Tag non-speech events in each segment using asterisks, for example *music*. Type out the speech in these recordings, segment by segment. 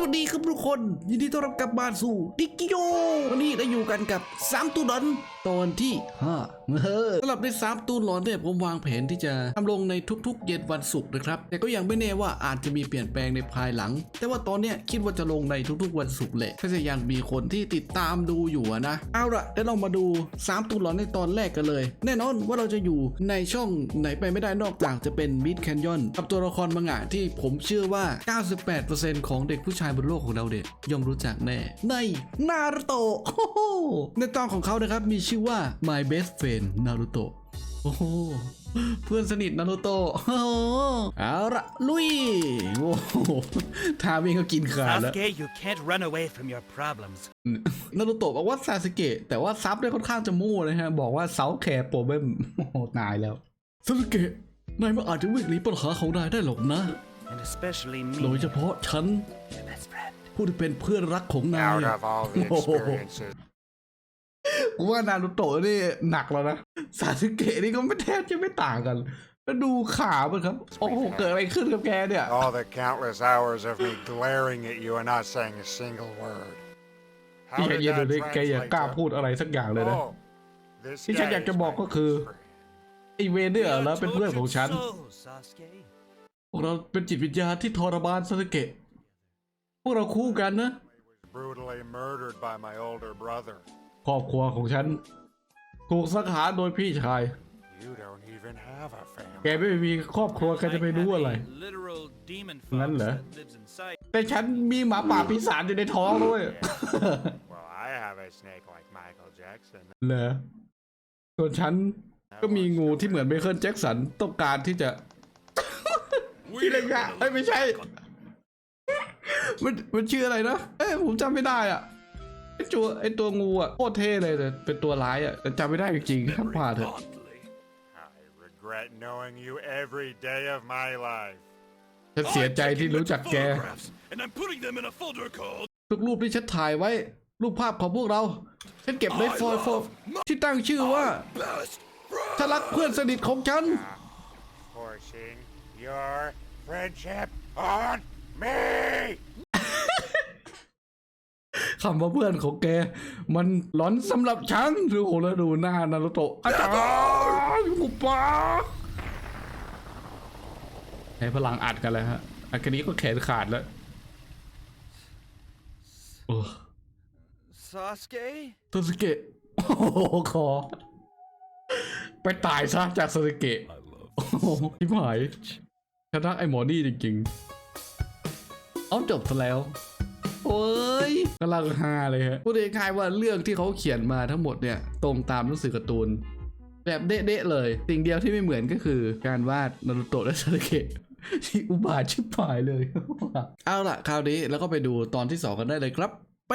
สวัสดีครับทุกคน ยินดีต้อนรับกลับมาสู่ดิกิโยวันนี้เราอยู่กันกับ3ตูดอนตอนที่5 เออสำหรับใน3ตูดอนเนี่ยผมวางแผนที่จะทำลงในทุกๆ เย็นวันศุกร์นะครับ แต่ก็ยังไม่แน่ว่าอาจจะมีเปลี่ยนแปลงในภายหลัง แต่ว่าตอนเนี้ยคิดว่าจะลงในทุกๆ วันศุกร์แหละก็จะยังมีคนที่ติดตามดูอยู่นะเอาละเดี๋ยวเรามาดู3ตูดอนในตอนแรกกันเลย แน่นอนว่าเราจะอยู่ในช่องไหนไปไม่ได้นอกจากจะเป็นมิดแคนยอนกับตัวละครบางอย่างที่ผมเชื่อว่า 98%ของเด็กผู้ชายบนโลกของเราเด็กย่อมรู้จักแน่ในนารูโตะในตอนของเขานะครับมีชื่อว่า My Best Friend Naruto โอ้โหเพื่อนสนิทนารูโตะโอ้โหเอาละลุยโอ้โหทาวิ่งก็กินขาดแล้ว Sasuke, you can't run away from your problems. นารูโตะบอกว่าซาสึเกะแต่ว่าซับได้ค่อนข้างจะมั่วเลยฮะ บอกว่าเซาแคร์โปรเบมโอ้โหตายแล้วซาสึเกะนายไม่อาจจะวิ่งหนีปัญหาของนายได้หรอกนะ And especially me, โดยเฉพาะฉัน your best friend. ผู้ที่เป็นเพื่อนรักของนาย out of all the Oh. experiences กูว่านารูโตะนี่หนักแล้วนะซาสึเกะนี่ก็ไม่แทบจะไม่ต่างกันแล้วดูขามันครับ โอ้โห เกิดอะไรขึ้นกับแกเนี่ย all the countless hours of me glaring at you and not saying a single word ที่ How ใจ did เย็น that เลยแกอย่ากล้า translate พูดอะไรสักอย่างเลย to- นะ Oh, this ที่ฉัน guy อยากจะ is บอก my ก็คือ best friend. ไอเวนเนี่ย We are แล้วเป็นเพื่อนของฉัน tortured souls, Sasuke. พวกเราเป็นจิตวิญญาณที่ทรมานซาสึเกะ พวกเราคู่กันนะ was brutally murdered by my older brother ครอบครัวของฉัน ถูกสังหารโดยพี่ชาย you don't even have a แก family ไม่มีครอบครัวแกจะไปรู้อะไร I have a literal demon Ngắn fox lẽ. that lives inside. แต่ฉันมีหมาป่าปีศาจอยู่ในท้องด้วย well I have a snake like Michael Jackson เหรอส่วนฉันก็มีงูที่เหมือนไมเคิลแจ็คสันต้องการที่จะพี่ระยะเอ้ยไม่ใช่ มันมันชื่ออะไรนะ เอ้ยผมจำไม่ได้อะ ไอตัวไอตัวงูอะโคตรเท่เลยแต่เป็นตัวร้ายอะแต่จำไม่ได้จริงๆทั้งผ่าเถอะ I regret knowing you every day of my life ฉันเสียใจที่รู้จักแก And I'm putting them in a folder called ทุกรูปที่ฉันถ่ายไว้ รูปภาพของพวกเรา ฉันเก็บในฟอยล์โฟมที่ตั้งชื่อว่า Best ฉันรักเพื่อนสนิทของฉัน forcing your friendship on me คำว่าเพื่อนของแก มันหลอนสำหรับฉันดูโอ้แล้วดูหน้านารุโตะอาจารย์กูปาใช้พลังอัดกันเลยฮะอันนี้ก็แขนขาดแล้วโอ้ Sasuke? ซาสึเกะโอ้โหคอไปตายซะจากซาสึเกะโอ้โหทิพหายชนะไอ้หมอนี่จริงๆ เอาจบซะแล้ว โอ้ยกำลังฮาเลยฮะพูดง่ายๆว่าเรื่องที่เขาเขียนมาทั้งหมดเนี่ย ตรงตามหนังสือการ์ตูน แบบเด๊ะๆเลย สิ่งเดียวที่ไม่เหมือนก็คือการวาดนารูโตะและซาสึเกะที่อุบาทชิบหายเลย เอาล่ะ คราวนี้เราก็ไปดูตอนที่2กันได้เลยครับไป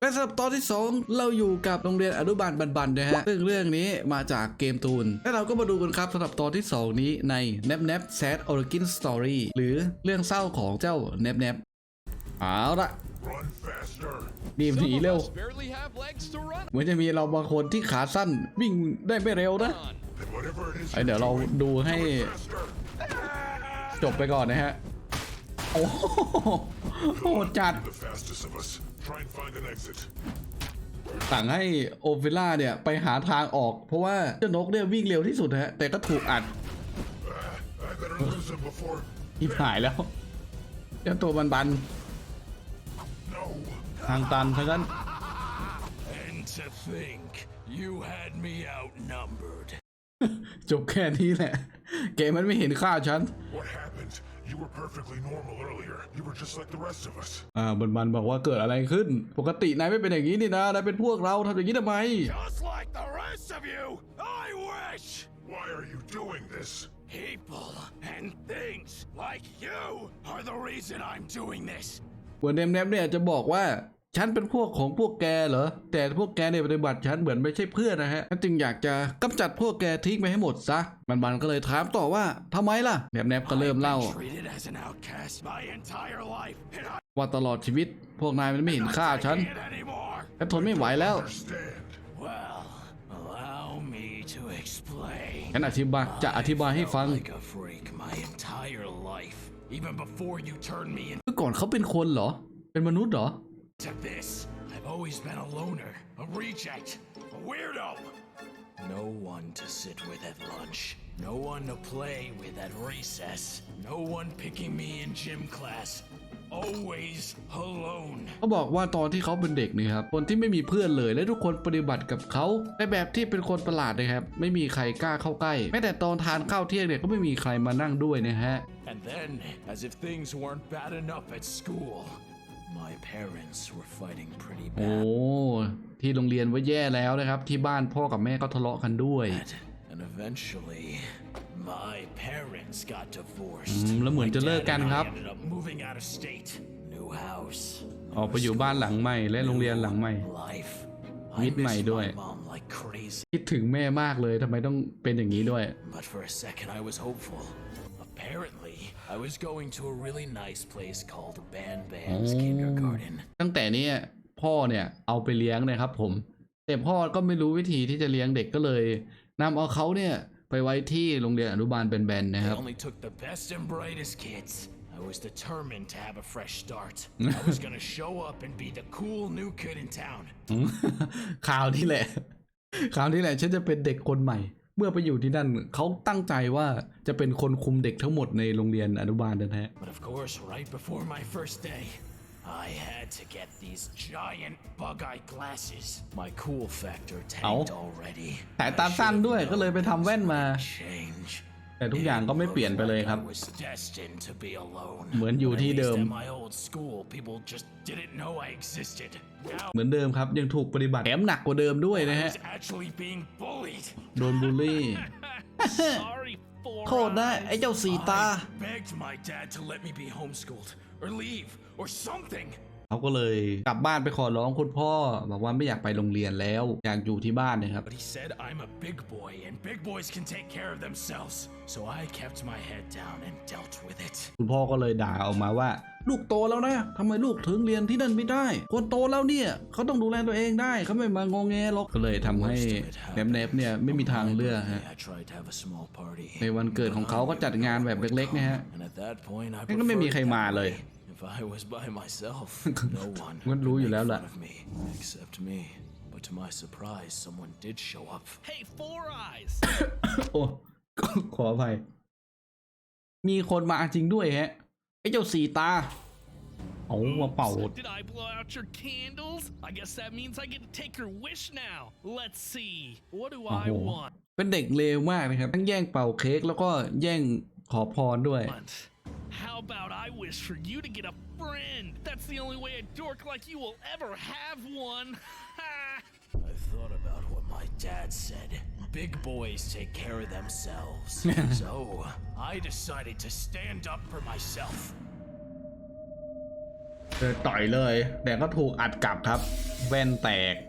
และสำหรับตอนที่ 2 เราอยู่กับโรงเรียนอนุบาลบันๆนะฮะซึ่งเรื่องนี้มาจากเกมตูน และเราก็มาดูกันครับสำหรับตอนที่ 2 นี้ใน Nap Nap Sad Origin Story หรือเรื่องเศร้าของเจ้า Nap Nap เอาล่ะ Run faster. รีบหนีเร็ว barely have legs to run เหมือนจะมีเราบางคนที่ขาสั้นวิ่งได้ไม่เร็วนะ on. And whatever it is ไอเดี๋ยวเราดูให้ faster. จบไปก่อนนะฮะ โอ้โหโหดจัด The fastest of us. Try and find an exit. สั่งให้โอเวล่าเนี่ย ไปหาทางออก เพราะว่าเจ้านกเนี่ยวิ่งเร็วที่สุดนะฮะ แต่ก็ถูกอัด I better lose him before. ทิบหายแล้วเจ้าตัวบันบัน No. ๆ ทางตันทั้งนั้น And to think you had me outnumbered. จบแค่นี้แหละ เกมมันไม่เห็นค่าฉัน What happened? You were perfectly normal earlier. You were just like the rest of us. อ่าบันบันบอกว่าเกิดอะไรขึ้น ปกตินายไม่เป็นอย่างนี้นี่นะ นายเป็นพวกเราทำอย่างนี้ทำไม Just like the rest of you. I wish. Why are you doing this? People and things like you are the reason I'm doing this. เหมือนเนมเนมเนี่ยจะบอกว่า ฉันเป็นพวกของพวกแกเหรอ แต่พวกแกเนี่ยปฏิบัติฉันเหมือนไม่ใช่เพื่อนนะฮะฉันจึงอยากจะกำจัดพวกแกทิ้งไปให้หมดซะ มันมันก็เลยถามต่อว่าทำไมล่ะ แนบแนบก็เริ่มเล่า Treated as an outcast my entire life, and I ว่าตลอดชีวิต พวกนายมันไม่เห็นค่าฉัน can't anymore. ฉันทนไม่ไหวแล้ว Understand? Well, allow me to explain. ฉันอธิบายจะอธิบายให้ฟัง Like a freak my entire life, even before you turned me into เมื่อก่อนเขาเป็นคนเหรอไปเป็นมนุษย์เหรอ To this, I've always been a loner, a reject, a weirdo. No one to sit with at lunch, no one to play with at recess, no one picking me in gym class. Always alone. เขาบอกว่าตอนที่เขาเป็นเด็กนี่ครับ คนที่ไม่มีเพื่อนเลยและทุกคนปฏิบัติกับเขาในแบบที่เป็นคนประหลาดนะครับ ไม่มีใครกล้าเข้าใกล้ แม้แต่ตอนทานข้าวเที่ยงเนี่ยก็ไม่มีใครมานั่งด้วยนะฮะ And then, as if things weren't bad enough at school, my parents were fighting pretty โอ้ bad. ที่โรงเรียนว่าแย่แล้วนะครับ ที่บ้านพ่อกับแม่ก็ทะเลาะกันด้วย And eventually, my parents got divorced. อืมแล้วเหมือนจะเลิกกันครับ My dad and I ended up moving out of state. New house. ออกไปอยู่บ้านหลังใหม่ และโรงเรียนหลังใหม่ Life. มิ I ดใหม่ miss ด้วย my mom like crazy. คิดถึงแม่มากเลยทำไมต้องเป็นอย่างนี้ด้วย But for a second, I was hopeful. Apparently, I was going to a really nice place called Ban Ban's Kindergarten. ตั้งแต่เนี้พ่อเนี่ยเอาไปเลี้ยงนะครับผม แต่พ่อก็ไม่รู้วิธีที่จะเลี้ยงเด็กก็เลยนำเอาเขาเนี่ยไปไว้ที่โรงเรียนอนุบาลแบนๆนะค They รับ only took the best and brightest kids. I was determined to have a fresh start. I was gonna show up and be the cool new kid in town. ข่าวที่แหละข่าวที่แหละฉันจะเป็นเด็กคนใหม่ เมื่อไปอยู่ที่นั่นเขาตั้งใจว่าจะเป็นคนคุมเด็กทั้งหมดในโรงเรียนอนุบาลนะฮะ But of course, right before my first day, I had to get these giant bug-eye glasses. My cool factor tanked already. สายตาสั้นด้วยก็เลยไปทำแว่นมา Change. แต่ทุกอย่างก็ไม่เปลี่ยนไปเลยครับ I was destined to be alone. เหมือนอยู่ But at ที่ least เดิม at my old school, people just didn't know I existed. Now เหมือนเดิมครับยังถูกปฏิบัติแถมหนักกว่าเดิมด้วยนะ I ฮะ was actually being bullied. โดนบูลลี่ *laughs* Sorry, four โทษนะไอ้เจ้าสีตา I begged my dad to let me be homeschooled or leave or something. เขาก็เลยกลับบ้านไปขอร้องคุณพ่อ บอกว่าไม่อยากไปโรงเรียนแล้ว อยากอยู่ที่บ้านนะครับ But he said I'm a big boy and big boys can take care of themselves. So I kept my head down and dealt with it. คุณพ่อก็เลยด่าออกมาว่า ลูกโตแล้วนะทำไมลูกถึงเรียนที่นั่นไม่ได้ คนโตแล้วเนี่ยเขาต้องดูแลตัวเองได้เขาไม่มางงแงหรอกก็เลยทำให้แนบแนบๆเนี่ยไม่มีทางเลือกฮะ I tried to have a small party. ในวันเกิดของเขาก็จัดงานแบบเล็กๆนะฮะ And at that point, I งั้นก็ไม่มี preferred ใคร it มา that เลย way. If I was by myself, no one งั้นรู้อยู่แล้ว would แหละ make fun of me except me. But to my surprise, someone did show up. Hey, Four Eyes. โอ้ขออภัยมีคนมาจริงด้วยฮะไอ้เจ้าสีตาเอามาเป่า Did I blow out your candles? I guess that means I get to take your wish now. Let's see. What do I โอ้โห want? เป็นเด็กเลวมากนะครับ ทั้งแย่งเป่าเค้กแล้วก็แย่งขอพรด้วย How about I wish for you to get a friend? That's the only way a dork like you will ever have one. *laughs* I thought about what my dad said. Big boys take care of themselves. *laughs* so I decided to stand up for myself. เจอต่อยเลย แต่ก็ถูกอัดกลับครับ แว่นแตก oh man,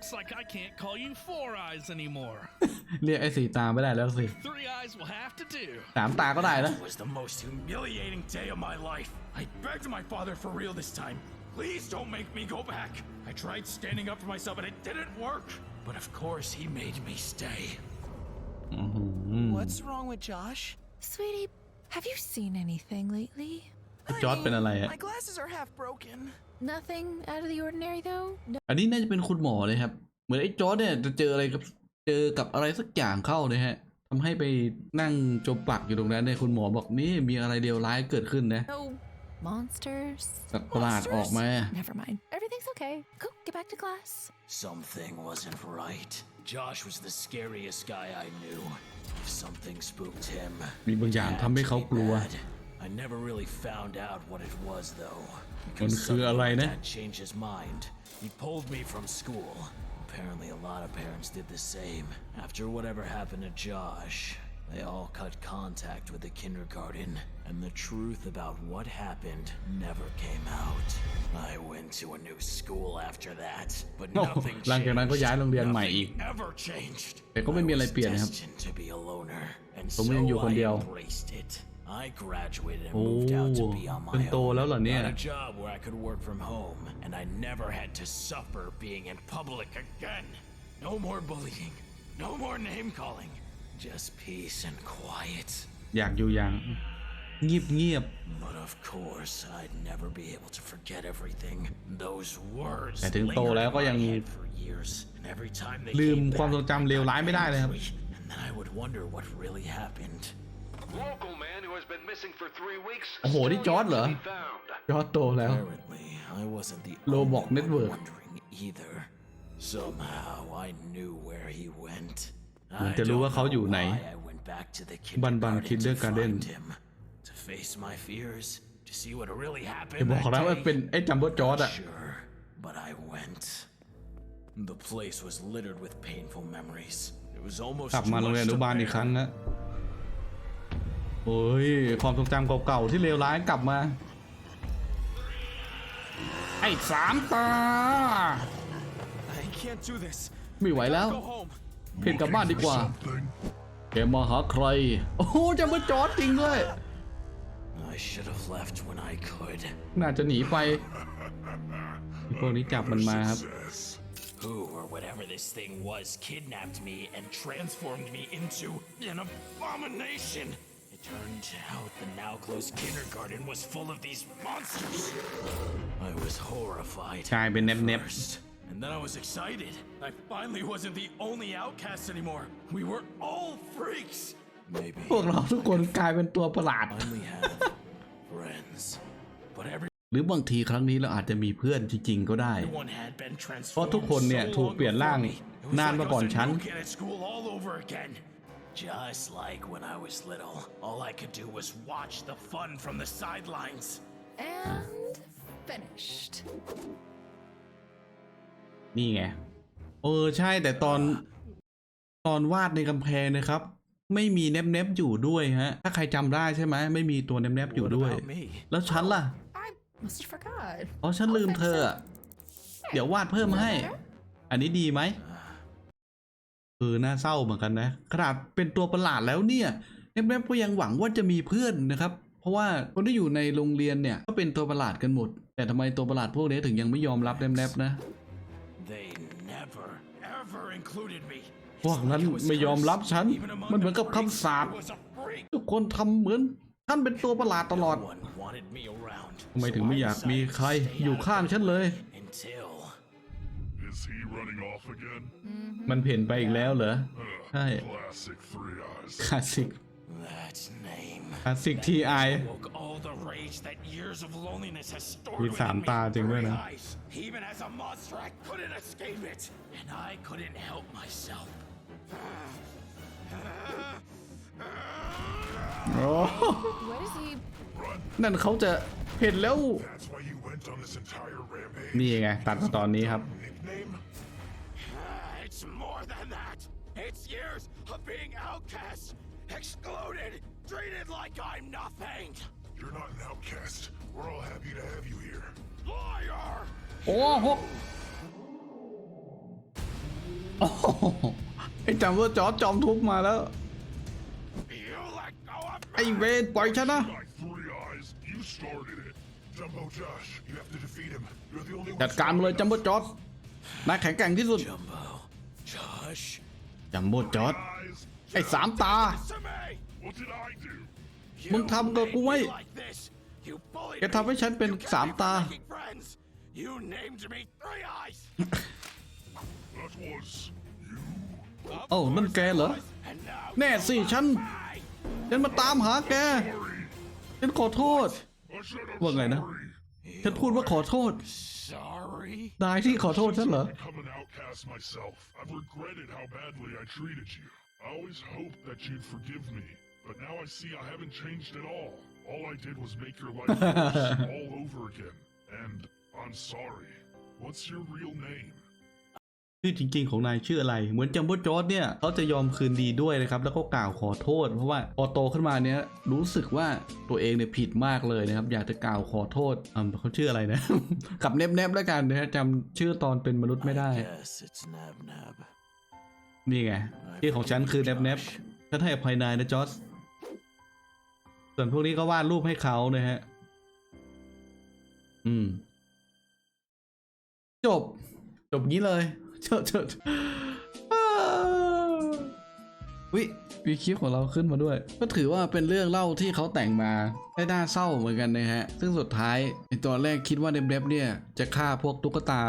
looks like I can't call you Four Eyes anymore. *laughs* เรียกไอ้สีตาไม่ได้แล้วสิ Three Eyes will have to do. สามตาก็ได้นะ It was the most humiliating day of my life. I begged my father for real this time. Please don't make me go back. I tried standing up for myself and it didn't work. But of course, he made me stay. What's wrong with Josh? Sweetie, have you seen anything lately? จอร์ดเป็นอะไรอะ My glasses are half broken. Nothing out of the ordinary, though? No. อันนี้น่าจะเป็นคุณหมอเลยครับ เหมือนไอ้จอร์ดเนี่ยจะเจออะไรกับเจอกับอะไรสักอย่างเข้านะฮะทำให้ไปนั่งจมปักอยู่ตรงนั้นเนี่ยคุณหมอบอกนี่มีอะไรเดียวร้ายเกิดขึ้นนะ No monsters? สัตว์ประหลาดออกมา Never mind. Everything's okay. Go, get back to class. Something wasn't right. Josh was the scariest guy I knew. If something spooked him, มีบางอย่างทำให้เขากลัว bad. I never really found out what it was though. มัน Because คืออะไร suddenly นะ Dad changed his mind. He pulled me from school. Apparently a lot of parents did the same. After whatever happened to Josh, they all cut contact with the kindergarten, and the truth about what happened never came out. I went to a new school after that, but โอ้ nothing หลังจากนั้นก็ย้ายโรงเรียน changed. ใหม่อีก Nothing ever changed. แต่ก็ไม่มีอะไรเปลี่ยน I นะครับ was destined to be a loner, and ผมยังอยู่ so คน I เดียว embraced it. I graduated and โอ้ moved out to be on เป็น my โตแล้วเหรอ own. เนี่ย Got a job where I could work from home, and I never had to suffer being in public again. No more bullying, no more name calling, just peace and quiet. อยากอยู่อย่าง เงียบเงียบ But of course, I'd never be able to forget everything. Those words แต่ถึงโต lingered แล้ว in ก็ my ยัง head for years, and every time they ลืม came ความ back, ทรงจำเลวร้ายไม่ได้เลยครับ angry, and then I would wonder what really happened. Local man โอ้โห นี่ still จอร์ด yet เหรอ to be found. จอร์ดโตแล้ว Apparently, I wasn't the Lobok only one Network. wondering either. Somehow, I knew where he went. เหมือน I จะรู้ว่า don't เขา know อยู่ไหน why I went back to the บันบัน kindergarten to Kindergarten find him, to face my fears, to see what really จะ happened บอก that แล้วว่า day. เป็นไอ้จัมโบ้จอร์ดอะ Sure, but I went. The place was littered with painful memories. It was almost กลับ too มาโรงเรียน much อนุ to บาลอีก bear. ครั้งนะ โอ้ยความทรงจำเก่าๆที่เลวร้ายกลับมา ไอ้สามตา I can't do this. ไม่ไหวแล้ว Go home. เพนกลับบ้านดีกว่า แกมาหาใคร โอ้โหจัมโบ้จอร์ดจริงด้วย I should have left when I could. น่าจะหนีไปพวกนี้จับมันมาครับ Who or whatever this thing was kidnapped me and transformed me into an abomination. It turned out the now closed kindergarten was full of these monsters. I was horrified. กลายเป็นแนบๆ first, and then I was excited. I finally wasn't the only outcast anymore. We were all freaks. Maybe พวกเราทุกคนกลายเป็นตัวประหลาด finally have friends. But every หรือบางทีครั้งนี้เราอาจจะมีเพื่อนจริงๆก็ได้ One had been เพราะทุกคนเนี่ย transformed ถูก so เปลี่ยน long ร่าง before me. It was นาน like มา I ก่อน was a ฉัน new kid at school all over again. Just like when I was little, all I could do was watch the fun from the sidelines. And finished. นี่ไง เออ ใช่ แต่ตอน ตอนวาดในกำแพงนะครับ ไม่มีแนบเนบๆอยู่ด้วยฮะ ถ้าใครจำได้ใช่ไหม ไม่มีตัวแนบเนบๆอยู่ What ด้วย about me? แล้วฉันล่ะ I must have forgot. อ๋อ ฉันลืมเธออะเดี๋ยววาดเพิ่มให้ อันนี้ดีไหม เออน่าเศร้าเหมือนกันนะ ขนาดเป็นตัวประหลาดแล้วเนี่ยแนบๆก็ยังหวังว่าจะมีเพื่อนนะครับ เพราะว่าคนที่อยู่ในโรงเรียนเนี่ยก็เป็นตัวประหลาดกันหมด แต่ทำไมตัวประหลาดพวกนี้ถึงยังไม่ยอมรับแนบๆนะ They never, ever included me. พวกนั้นไม่ยอมรับฉัน มันเหมือนกับคำสาป I was a freak. ทุกคนทำเหมือนท่านเป็นตัวประหลาดตลอด No one wanted me around. ทำไม so ถึงไม่ I อยากมี decided to ใคร stay อยู่ out of ข้าง it ฉันเลย Until Is he running off again? มันเพ่นไปอีกแล้วเหรอ ใช่ Classic Three Eyes. คลาสสิก that name คลาสสิกทีไอ woke all the rage that years of loneliness has stored มี within สาม me. ตาจริงด้วยนะ Eyes. Even as a monster, I couldn't escape it, and I couldn't help myself. โอ้ What is he? นั่นเขาจะเห็นแล้ว That's why you went on this entire rampage. นี่ไงตัดมาตอนนี้ครับ years of being outcast, excluded, treated like I'm nothing. You're not an outcast. We're all happy to have you here. Liar! โอ้โหโอ้โหไอ้จำว่าจอร์จจอมทุบมาแล้ว You let go of ไอ้ me! เวรปล่อยฉันนะ By Three Eyes, you started it. Jumbo Josh, you have to defeat him. You're the only one. จัดการมาเลยจัมโบ้จอร์จนายแข็งแกร่งที่สุด Jumbo, Josh, จัมโบ้จอร์จ Eyes. ไอ้สามตา To me! What did I do? มึงทำกับกูไว้ You like this. You bullied แกทำให้ฉันเป็น me. You kept สาม me ตา from making friends. You named me Three Eyes. That was you. เอ้านั่นแกเหรอ And now แน่สิฉัน ฉันมาตามหาแก ฉันขอโทษ I said I'm ว่าไงนะ sorry. ฉันพูดว่าขอโทษ sorry. นายที่ขอโทษฉันเหรอ Become an outcast myself. I've regretted how badly I treated you. I always hoped that you'd forgive me, but now I see I haven't changed at all. All I did was make your life worse *laughs* all over again. And I'm sorry. What's your real name? ชื่อจริง ๆ ของนายชื่ออะไร เหมือนจัมโบ้จอร์ดเนี่ยเขาจะยอมคืนดีด้วยนะครับ แล้วก็กล่าวขอโทษ เพราะว่าพอโตขึ้นมาเนี่ยรู้สึกว่าตัวเองเนี่ยผิดมากเลยนะครับ อยากจะกล่าวขอโทษอ่าเขาชื่ออะไรนะ กับเนบเนบๆแล้วกันนะฮะจำชื่อตอนเป็นมนุษย์ไม่ได้ I guess it's Nab Nab. นี่ไงชื่อของฉันคือเนบเนบฉันให้อภัยนายนะจอร์จส่วนพวกนี้ก็วาดรูปให้เขานะฮะอืม จบ จบงี้เลย เจบจบอ้าววิมีคลิปของเราขึ้นมาด้วย ก็ถือว่าเป็นเรื่องเล่าที่เขาแต่งมาได้น่าเศร้าเหมือนกันนะฮะ ซึ่งสุดท้ายในตอนแรกคิดว่าเดฟๆเนี่ยจะฆ่าพวกตุ๊กตา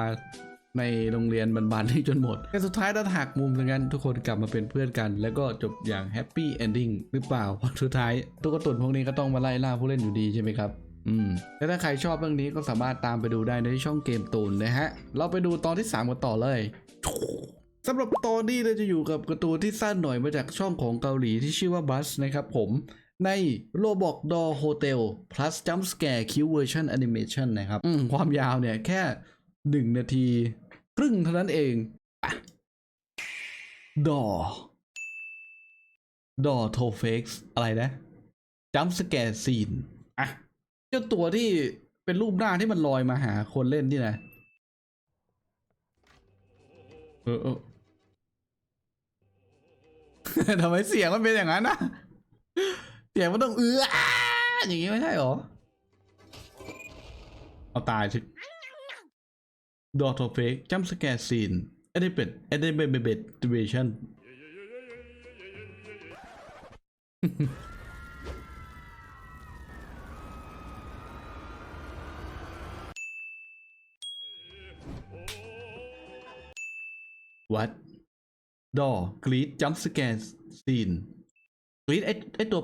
ในโรงเรียนบันๆที่จนหมดแต่สุดท้ายดันหักมุมกันทุกคนกลับมาเป็นเพื่อนกัน แล้วก็จบอย่างแฮปปี้เอนดิ้งหรือเปล่าเพราะสุดท้ายตุ๊กตุนพวกนี้ก็ต้องมาไล่ล่าผู้เล่นอยู่ดีใช่ไหมครับ อืมและถ้าใครชอบเรื่องนี้ก็สามารถตามไปดูได้ในช่องเกมตูนนะฮะ เราไปดูตอนที่ 3 กันต่อเลยสำหรับตอนนี้เราจะอยู่กับการ์ตูนที่สั้นหน่อยมาจากช่องของเกาหลีที่ชื่อว่าบัสนะครับผมใน Roblox Door Hotel plus Jump Scare Q Version Animation นะครับอืมความยาวเนี่ยแค่ 1 นาที ครึ่งเท่านั้นเองอะ Door Door t o f a x อะไรนะ Jump Scare Scene อะ เจ้าตัวที่เป็นรูปหน้าที่มันลอยมาหาคนเล่นนี่นะเออเออทำไมเสียงมันเป็นอย่างนั้นนะเสียงมันต้องเอื้ออาอย่างงี้ไม่ใช่หรอ เอาตายสิดอทเฟกจัมสแกร์ซีนเอเดเป็ดเอเดเบเบเบดดิเวชั่น วัดดอกรีดจัมสแกนซีนกรีดไอไอตัว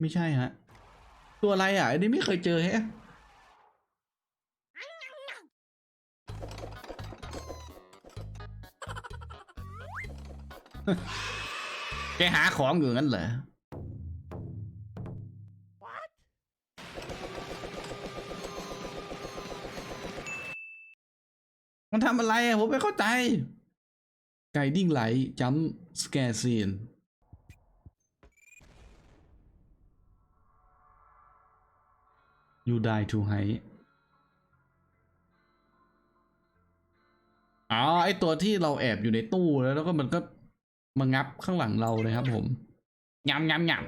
ไม่ใช่ฮะ ตัวอะไรอะ อันนี้ไม่เคยเจอแฮะแกหาของอยู่งั้นเหรอ มันทำอะไรอะผมไม่เข้าใจ ไกดิ้งไหลจัมสแกร์ซีน you die to hide อ๋อไอตัวที่เราแอบอยู่ในตู้แล้ว แล้วก็มันก็มางับข้างหลังเราเลยครับผมงำงำงำ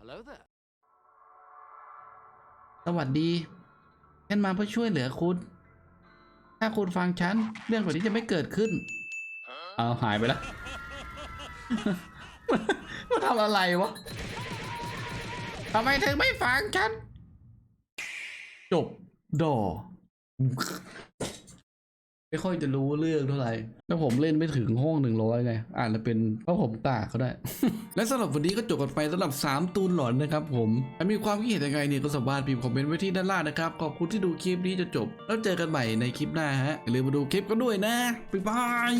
Hello there. สวัสดี ฉันมาเพื่อช่วยเหลือคุณ ถ้าคุณฟังฉัน เรื่องแบบนี้จะไม่เกิดขึ้น เอาหายไปแล้วมันทำอะไรวะทำไมถึงไม่ฟังฉัน จบดอ ไม่ค่อยจะรู้เรื่องเท่าไหร่ แล้วผมเล่นไม่ถึงห้องหนึ่งร้อยไงอ่านแล้วเป็นเพราะผมตากก็ได้ และสำหรับวันนี้ก็จบกันไปสำหรับ 3 ตูนหลอนนะครับผมถ้ามีความคิดเห็นยังไงเนี่ยก็สามารถพิมพ์คอมเมนต์ไว้ที่ด้านล่างนะครับ ขอบคุณที่ดูคลิปนี้จนจบ แล้วเจอกันใหม่ในคลิปหน้าฮะ อย่าลืมมาดูคลิปกันด้วยนะ บ๊ายบาย